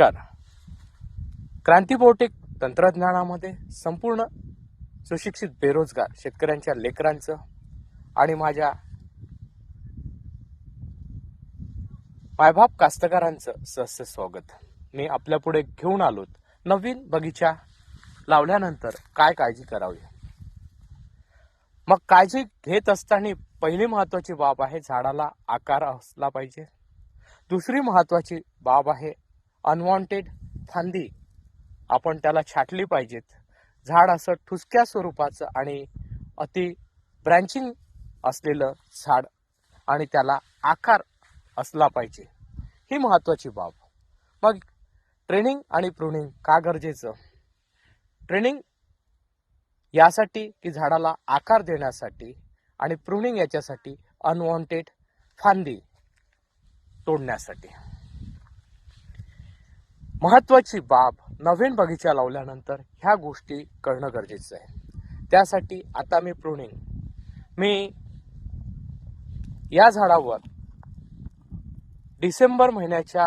नमस्कार. क्रांतीबोटिक तंत्रज्ञानामध्ये संपूर्ण सुशिक्षित बेरोजगार शेतकऱ्यांच्या लेकरांचं आणि माझ्या मायबाप कास्तकारांचं सहस्य स्वागत. मी आपल्या पुढे घेऊन आलोत नवीन बगीचा लावल्यानंतर काय काळजी करावी? मग काळजी घेत असताना पहिली महत्वाची बाब आहे झाडाला आकार असला पाहिजे. दुसरी महत्वाची बाब आहे अनवॉन्टेड फांदी आपण त्याला छाटली पाहिजेत. झाड असं ठुसक्या स्वरूपाचं आणि अति ब्रँचिंग असलेलं झाड आणि त्याला आकार असला पाहिजे. ही महत्त्वाची बाब. मग ट्रेनिंग आणि प्रुनिंग का गरजेचं? ट्रेनिंग यासाठी की झाडाला आकार देण्यासाठी आणि प्रुनिंग याच्यासाठी अनवॉन्टेड फांदी तोडण्यासाठी. महत्वाची बाब नवीन बगीचा लावल्यानंतर ह्या गोष्टी करणं गरजेचं आहे. त्यासाठी आता मी प्रुनिंग मी या झाडावर डिसेंबर महिन्याच्या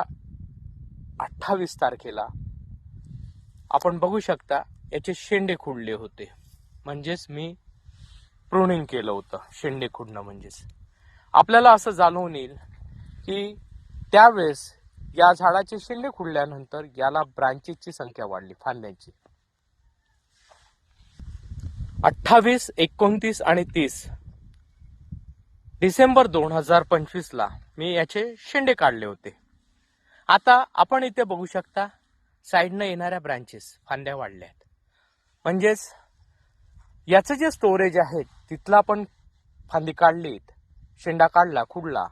अठ्ठावीस तारखेला आपण बघू शकता याचे शेंडे खुडले होते. म्हणजेच मी प्रुनिंग केलं होतं शेंडे खुडणं म्हणजेच. आपल्याला असं जाणवून येईल की त्यावेळेस या झाडाचे शेंडे खुडल्यानंतर याला ब्रांचेसची संख्या वाढली फांद्यांची. अठ्ठावीस एकोणतीस आणि तीस. डिसेंबर दोन हजार पंचवीस ला मी याचे शेंडे काढले होते. आता आपण इथे बघू शकता साईडनं येणाऱ्या ब्रांचेस फांद्या वाढल्या आहेत. म्हणजेच याचं जे स्टोरेज आहे तिथला पण फांदी काढलीत शेंडा काढला खुडला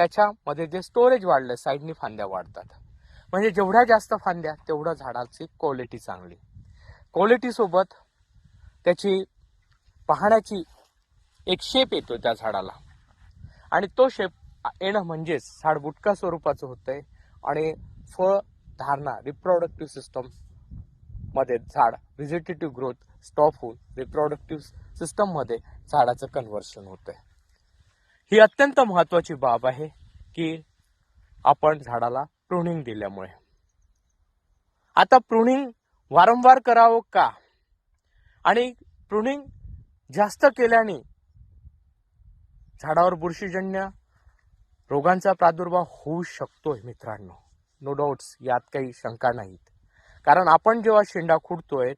त्याच्यामध्ये जे स्टोरेज वाढलं साईडनी फांद्या वाढतात. म्हणजे जेवढ्या जास्त फांद्या तेवढ्या झाडाची क्वालिटी चांगली. क्वालिटीसोबत त्याची पाहण्याची एक शेप येतो त्या झाडाला. आणि तो शेप येणं म्हणजेच झाड बुटका स्वरूपाचं होतंय आणि फळ धारणा रिप्रोडक्टिव्ह सिस्टममध्ये झाड व्हिजिटेटिव्ह ग्रोथ स्टॉप होऊन रिप्रोडक्टिव्ह सिस्टममध्ये झाडाचं कन्व्हर्शन होतंय. ही अत्यंत महत्वाची बाब आहे की आपण झाडाला प्रुनिंग दिल्यामुळे. आता प्रुनिंग वारंवार करावं का? आणि प्रुनिंग जास्त केल्याने झाडावर बुरशीजन्य रोगांचा प्रादुर्भाव होऊ शकतोय मित्रांनो. नो डाऊट्स यात काही शंका नाहीत. कारण आपण जेव्हा शेंडा खुडतोय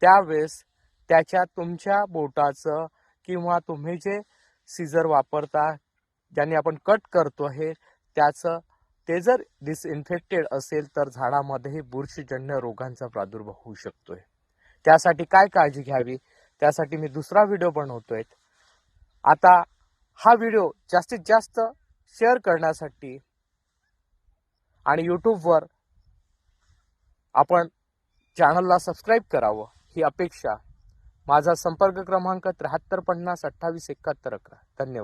त्यावेळेस त्याच्या तुमच्या बोटाचं किंवा तुम्ही जे सीझर वापरता ज्याने आपण कट करतो आहे त्याचं ते जर डिसइन्फेक्टेड असेल तर झाडामध्येही बुरशीजन्य रोगांचा प्रादुर्भाव होऊ शकतो आहे त्यासाठी काय काळजी घ्यावी? त्यासाठी मी दुसरा व्हिडिओ बनवतोय. आता हा व्हिडिओ जास्तीत जास्त शेअर करण्यासाठी आणि यूट्यूबवर आपण चॅनलला सबस्क्राईब करावं ही अपेक्षा माझा संपर्क क्रमांक त्र्याहत्तर पन्नास अठ्ठावीस एकाहत्तर अकरा. धन्यवाद.